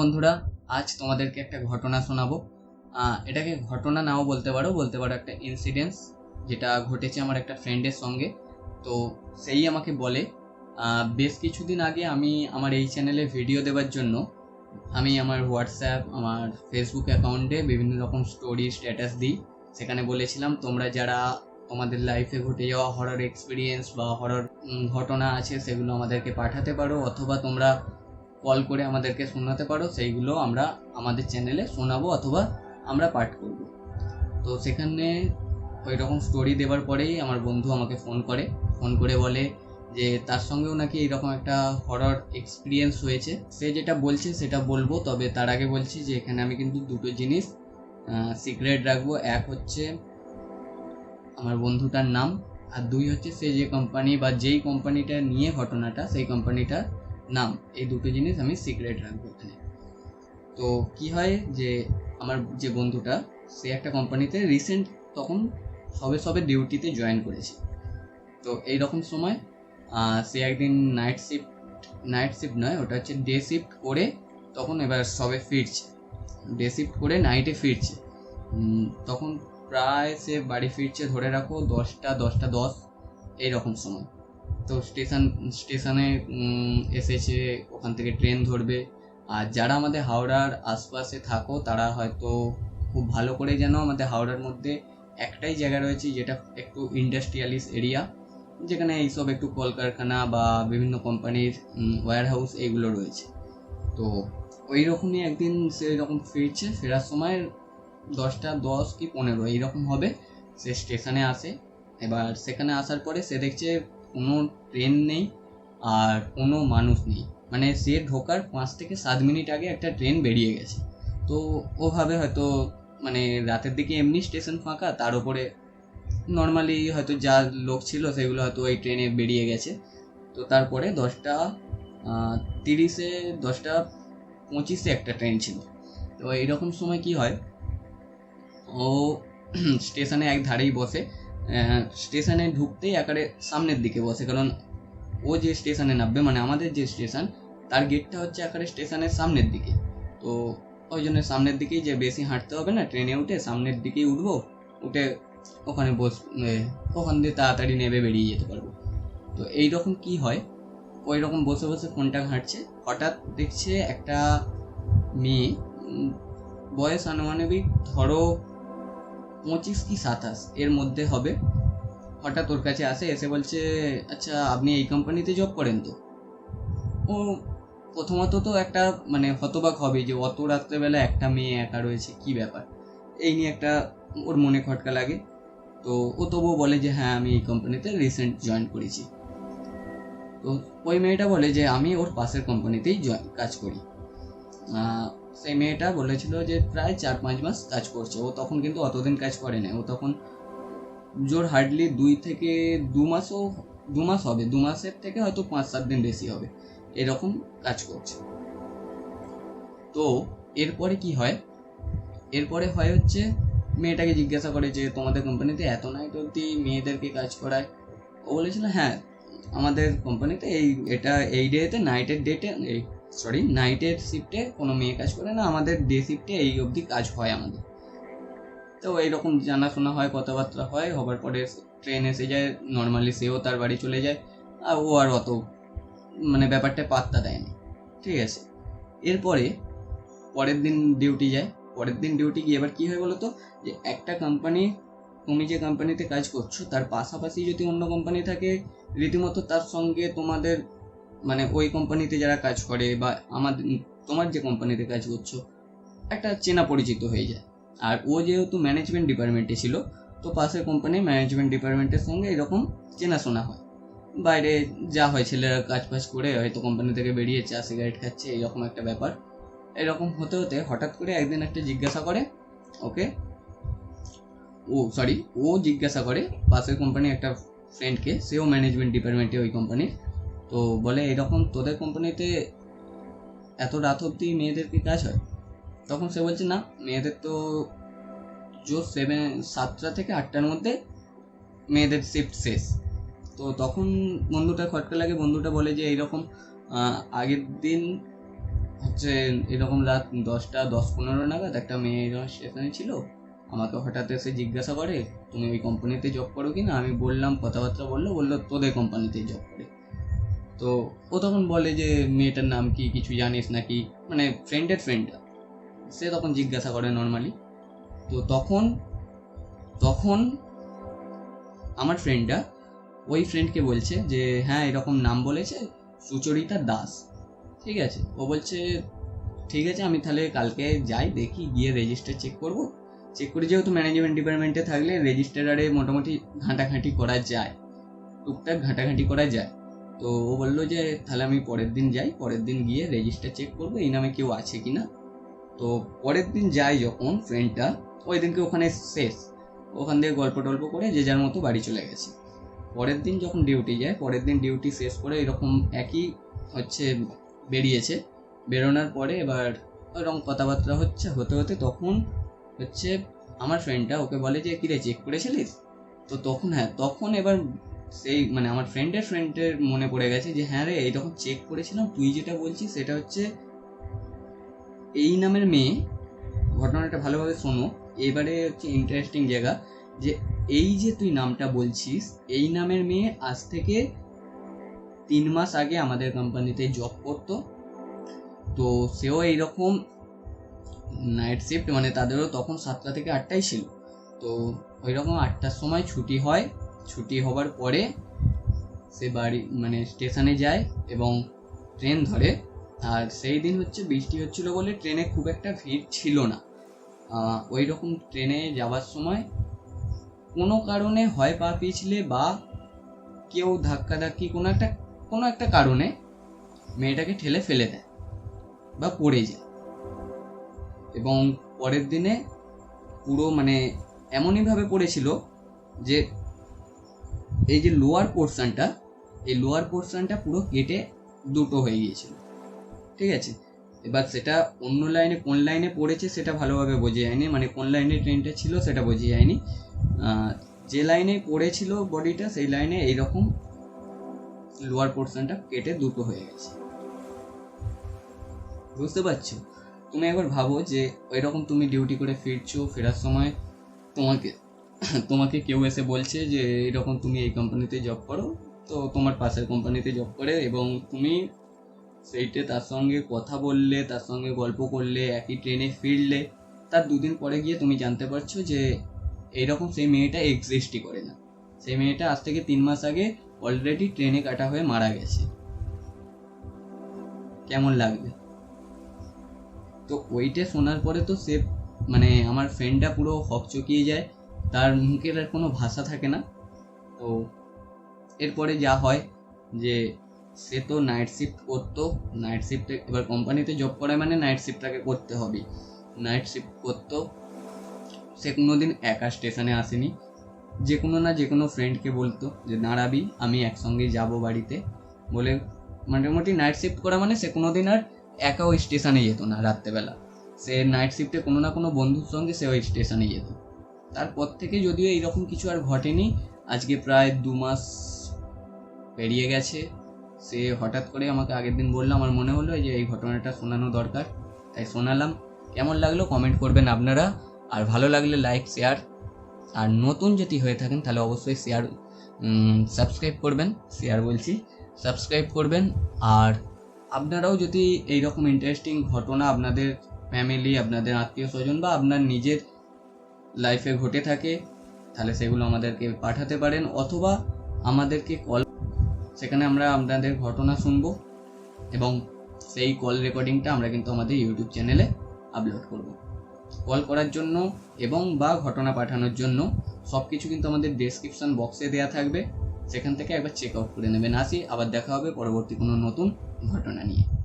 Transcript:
বন্ধুরা, আজ তোমাদেরকে একটা ঘটনা শোনাবো। এটাকে ঘটনা নাও বলতে পারো বলতে পারো একটা ইনসিডেন্স যেটা ঘটেছে আমার একটা ফ্রেন্ডের সঙ্গে। তো সেই আমাকে বলে বেশ কিছুদিন আগে আমি আমার এই চ্যানেলে ভিডিও দেওয়ার জন্য আমি আমার হোয়াটসঅ্যাপ আমার ফেসবুক অ্যাকাউন্টে বিভিন্ন রকম স্টোরি স্ট্যাটাস দিই। সেখানে বলেছিলাম, তোমরা যারা তোমাদের লাইফে ঘটে যাওয়া হরর এক্সপিরিয়েন্স বা হরর ঘটনা আছে, সেগুলো আমাদেরকে পাঠাতে পারো, অথবা তোমরা কল করে আমাদেরকে শোনাতে পারো, সেইগুলো আমরা আমাদের চ্যানেলে শোনাবো অথবা আমরা পাঠ করব। তো সেখানে ওই রকম স্টোরি দেওয়ার পরেই আমার বন্ধু আমাকে ফোন করে। ফোন করে বলে যে, তার সঙ্গেও নাকি এরকম একটা হরর এক্সপিরিয়েন্স হয়েছে। সে যেটা বলছে সেটা বলব, তবে তার আগে বলছি যে, এখানে আমি কিন্তু দুটো জিনিস সিক্রেট রাখব। এক হচ্ছে আমার বন্ধুটার নাম, আর দুই হচ্ছে সে যে কোম্পানি বা যেই কোম্পানিটা নিয়ে ঘটনাটা, সেই কোম্পানিটার নাম এই দুটো জিনিস আমি সিক্রেট রাখব এখানে তো কি হয় যে, আমার যে বন্ধুটা, সে একটা কোম্পানিতে রিসেন্ট তখন সবে সবে ডিউটিতে জয়েন করেছে। তো এই রকম সময় সে একদিন নাইট শিফট নাইট শিফট নয়, ওটা হচ্ছে ডে শিফট করে তখন এবার সবে ফিরছে। ডে শিফট করে নাইটে ফিরছে। তখন প্রায় সে বাড়ি ফিরছে, ধরে রাখো দশটা দশটা দশ এই রকম সময়। তো স্টেশন, স্টেশনে এসেছে, ওখান থেকে ট্রেন ধরবে। আর যারা আমাদের হাওড়ার আশপাশে থাকো, তারা হয়তো খুব ভালো করে যেন আমাদের হাওড়ার মধ্যে একটাই জায়গা রয়েছে, যেটা একটু ইন্ডাস্ট্রিয়ালিস এরিয়া যেখানে এইসব একটু কলকারখানা বা বিভিন্ন কোম্পানির ওয়্যার হাউস এইগুলো রয়েছে। তো ওই রকমই একদিন সে যখন ফিরছে, ফেরার সময় দশটা দশ কি পনেরো, এইরকম হবে। সে স্টেশনে আসে, এবার সেখানে আসার পরে সে দেখছে কোনো ট্রেন নেই আর কোনো মানুষ নেই। মানে সে ঢোকার পাঁচ থেকে সাত মিনিট আগে একটা ট্রেন বেরিয়ে গেছে। তো ওভাবে হয়তো মানে রাতের দিকে এমনি স্টেশন ফাঁকা, তার উপরে নর্মালি হয়তো যা লোক ছিল সেগুলো হয়তো ওই ট্রেনে বেরিয়ে গেছে। তো তারপরে দশটা তিরিশে, দশটা পঁচিশে একটা ট্রেন ছিল। তো এইরকম সময় কি হয়? ও স্টেশনে এক ধারেই বসে। স্টেশনে ঢুকতেই একেবারে সামনের দিকে বসে, কারণ ও যে স্টেশনে নামবে মানে আমাদের যে স্টেশন, তার গেটটা হচ্ছে একেবারে স্টেশনের সামনের দিকে। তো ওই জন্য সামনের দিকেই যে বেশি হাঁটতে হবে না, ট্রেনে উঠে সামনের দিকেই উঠবো, উঠে ওখানে বস ওখান দিয়ে তাড়াতাড়ি নেবে বেরিয়ে যেতে পারব। তো এই রকম কি হয়? ওই রকম বসে বসে ফোনটা ঘাঁটছে, হঠাৎ দেখছে একটা মেয়ে বয়স আনুমানবিক ধরো পঁচিশ কি সাতাশ, এর মধ্যে হবে। হঠাৎ ওর কাছে আসে, এসে বলছে আচ্ছা আপনি এই কোম্পানিতে জব করেন তো? ও প্রথমত তো একটা মানে হতবাক হবে যে, অত রাত্রেবেলা একটা মেয়ে একা রয়েছে, কি ব্যাপার? এই নিয়ে একটা ওর মনে খটকা লাগে। তো ও তবুও বলে যে হ্যাঁ আমি এই কোম্পানিতে রিসেন্ট জয়েন করেছি। তো ওই মেয়েটা বলে যে, আমি ওর পাশের কোম্পানিতেই কাজ করি। সেই মেয়েটা বলেছিল যে প্রায় চার পাঁচ মাস কাজ করছে। ও তখন কিন্তু অতদিন কাজ করে না ও তখন জোর হার্ডলি দুই থেকে দু মাসও, দু মাস হবে। দু মাসের থেকে হয়তো পাঁচ সাত দিন বেশি হবে। এরকম কাজ করছে। তো এরপরে কি হয়? এরপরে হয় হচ্ছে মেয়েটাকে জিজ্ঞাসা করে যে, তোমাদের কোম্পানিতে এত নাইট অবধি মেয়েদেরকে কাজ করায়? ও বলেছিল হ্যাঁ আমাদের কোম্পানিতে এই, এটা এই ডেতে নাইটের ডেটে এই সরি নাইটের শিফটে কোনো মেয়ে কাজ করে না, আমাদের ডে শিফটে এই অবধি কাজ হয় আমাদের। তো এইরকম জানাশোনা হয়, কথাবার্তা হয়, হবার পরে ট্রেন এসে যায় নর্মালি সেও তার বাড়ি চলে যায়, আর ও আর অত মানে ব্যাপারটা পাত্তা দেয় না ঠিক আছে? এরপরে পরের দিন ডিউটি যায়। পরের দিন ডিউটি গিয়ে এবার কী হয় বলো তো যে একটা কোম্পানি তুমি যে কোম্পানিতে কাজ করছ, তার পাশাপাশি যদি অন্য কোম্পানি থাকে, রীতিমতো তার সঙ্গে তোমাদের মানে ওই কোম্পানিতে যারা কাজ করে বা আমাদের তোমার যে কোম্পানিতে কাজ করছ, একটা চেনা পরিচিত হয়ে যায়। আর ও যেহেতু ম্যানেজমেন্ট ডিপার্টমেন্টে ছিল, তো পাশের কোম্পানির ম্যানেজমেন্ট ডিপার্টমেন্টের সঙ্গে এরকম চেনাশোনা হয়। বাইরে যা হয়, ছেলেরা কাজ ফাজ করে হয়তো কোম্পানি থেকে বেরিয়ে চা সিগারেট খাচ্ছে, এরকম একটা ব্যাপার। এরকম হতে হতে হঠাৎ করে একদিন একটা জিজ্ঞাসা করে ওকে ও সরি ও জিজ্ঞাসা করে, পাশের কোম্পানি একটা ফ্রেন্ডকে সেও ম্যানেজমেন্ট ডিপার্টমেন্টে ওই কোম্পানির তো বলে, এরকম তোদের কোম্পানিতে এত রাত অবধি মেয়েদেরকে কাজ হয়? তখন সে বলছে, না, মেয়েদের তো জোর সেভেন সাতটা থেকে আটটার মধ্যে মেয়েদের শিফট শেষ। তো তখন বন্ধুটা, খটকা লাগে বন্ধুটা বলে যে, এইরকম আগের দিন হচ্ছে এরকম রাত দশটা, দশ পনেরো নাগাদ একটা মেয়ে এরকম স্টেশনে ছিল। আমাকে হঠাৎ এসে জিজ্ঞাসা করে, তুমি ওই কোম্পানিতে জব করো কি না আমি বললাম, কথাবার্তা বলল বলল, তোদের কোম্পানিতেই জব করে। তো ও তখন বলে যে, মেয়েটার নাম কি কিছু জানিস নাকি? মানে ফ্রেন্ডের ফ্রেন্ড সে তখন জিজ্ঞাসা করে নর্মালি তো তখন তখন আমার ফ্রেন্ডটা ওই ফ্রেন্ডকে বলছে যে হ্যাঁ এরকম নাম বলেছে সুচরিতা দাস। ঠিক আছে? ও বলছে, ঠিক আছে, আমি তাহলে কালকে যাই, দেখি, গিয়ে রেজিস্টার চেক করব। চেক করে যেহেতু ম্যানেজমেন্ট ডিপার্টমেন্টে থাকলে রেজিস্টারে মোটামুটি ঘাঁটাঘাঁটি করা যায়। টুকটাক ঘাঁটাঘাঁটি করা যায়। তো ও বলল যে, তাহলে আমি পরের দিন যাই, পরের দিন গিয়ে রেজিস্টার চেক করব, এই নামে কেউ আছে কি না তো পরের দিন যাই যখন ফ্রেন্ডটা ওই দিনকে ওখানে শেষ? ওখান থেকে গল্প টল্প করে যে যার মতো বাড়ি চলে গেছে। পরের দিন যখন ডিউটি যায়, পরের দিন ডিউটি শেষ করে এরকম একই হচ্ছে বেরিয়েছে। বেরোনোর পরে এবার ওরকম কথাবার্তা হচ্ছে, হতে হতে তখন হচ্ছে আমার ফ্রেন্ডটা ওকে বলে যে, কিরে চেক করেছিলিস? তো তখন হ্যাঁ তখন এবার সেই মানে আমার ফ্রেন্ডের ফ্রেন্ডের মনে পড়ে গেছে যে হ্যাঁ রে, এই তখন চেক করেছিলাম, তুই যেটা বলছিস সেটা হচ্ছে, এই নামের মেয়ে, ঘটনাটা ভালোভাবে শোনো, এবারে হচ্ছে ইন্টারেস্টিং জায়গা, যে এই যে তুই নামটা বলছিস, এই নামের মেয়ে আজ থেকে তিন মাস আগে আমাদের কোম্পানিতে জব করতো, তো সেও এইরকম নাইট শিফট মানে তাদেরও তখন সাতটা থেকে আটটাই ছিল, তো ওই রকম আটটার সময় ছুটি হয় ছুটি হবার পরে সে বাড়ি মানে স্টেশনে যায় এবং ট্রেন ধরে। আর সেই দিন হচ্ছে বৃষ্টি হচ্ছিল বলে ট্রেনে খুব একটা ভিড় ছিল না। ওই রকম ট্রেনে যাওয়ার সময় কোনো কারণে হয় পা পিছলে বা কেউ ধাক্কাধাক্কি কোনো একটা কোনো একটা কারণে মেয়েটাকে ঠেলে ফেলে দেয় বা পড়ে যায়। এবং পরের দিনে পুরো মানে এমনইভাবে পড়েছিল যে এই যে লোয়ার পোর্শনটা এই লোয়ার পোর্শনটা পুরো কেটে দুটো হয়ে গিয়েছিল। ঠিক আছে? এবার সেটা অন্য লাইনে কোন লাইনে পড়েছে সেটা ভালোভাবে বোঝা যায়নি। মানে কোন লাইনে ট্রেনটা ছিল সেটা বোঝা যায়নি। যে লাইনে পড়েছিল বডিটা সেই লাইনে এইরকম লোয়ার পোর্শনটা কেটে দুটো হয়ে গেছে। বুঝতে পারছ? তুমি একবার ভাবো যে ওইরকম তুমি ডিউটি করে ফিরছো, ফেরার সময় তোমাকে তোমাকে কেউ এসে বলছে যে, এরকম তুমি এই কোম্পানিতে জব করো। তো তোমার পাশের কোম্পানিতে জব করে এবং তুমি সেইটে তার সঙ্গে কথা বললে, তার সঙ্গে গল্প করলে, একই ট্রেনে ফিরলে। তার দুদিন পরে গিয়ে তুমি জানতে পারছ যে এইরকম সেই মেয়েটা এক্সিস্টই করে না। সেই মেয়েটা আজ থেকে তিন মাস আগে অলরেডি ট্রেনে কাটা হয়ে মারা গেছে। কেমন লাগবে? তো ওইটা শোনার পরে তো সে মানে আমার ফ্রেন্ডটা পুরো হকচকিয়ে যায়। তার মুখের আর কোনো ভাষা থাকে না। তো এরপরে যা হয় যে সে তো নাইট শিফট করতো নাইট শিফটে এবার কোম্পানিতে জব করে মানে নাইট শিফটটাকে করতে হবে। নাইট শিফট করতো, সে কোনো দিন একা স্টেশনে আসেনি। যে কোনো না যে কোনো ফ্রেন্ডকে বলতো যে, দাঁড়াবি, আমি একসঙ্গে যাব বাড়িতে। বলে মোটামুটি নাইট শিফট করা মানে সে কোনো দিন আর একা ওই স্টেশনে যেত না রাত্রেবেলা। সে নাইট শিফটে কোনো না কোনো বন্ধুর সঙ্গে সে ওই স্টেশনে যেত। তারপর থেকে যদিও এইরকম কিছু আর ঘটেনি, আজকে প্রায় দু মাস পেরিয়ে গেছে। সে হঠাৎ করে আমাকে আগের দিন বলল, আমার মনে হলো যে এই ঘটনাটা শোনানো দরকার। তাই শোনালাম। কেমন লাগল কমেন্ট করবেন আপনারা। আর ভালো লাগলে লাইক, শেয়ার। আর নতুন যদি হয়ে থাকেন, তাহলে অবশ্যই শেয়ার সাবস্ক্রাইব করবেন। শেয়ার বলছি, সাবস্ক্রাইব করবেন। আর আপনারাও যদি এই রকম ইন্টারেস্টিং ঘটনা আপনাদের ফ্যামিলি আপনাদের আত্মীয় স্বজন বা আপনার নিজের লাইফে ঘটে থাকে, তাহলে সেগুলো আমাদেরকে পাঠাতে পারেন অথবা আমাদেরকে কল সেখানে আমরা আপনাদের ঘটনা শুনব এবং সেই কল রেকর্ডিংটা আমরা কিন্তু আমাদের ইউটিউব চ্যানেলে আপলোড করব। কল করার জন্য এবং বা ঘটনা পাঠানোর জন্য সব কিছু কিন্তু আমাদের ডেসক্রিপশন বক্সে দেওয়া থাকবে। সেখান থেকে একবার চেক আউট করে নেবেন। আসি, আবার দেখা হবে পরবর্তী কোনো নতুন ঘটনা নিয়ে।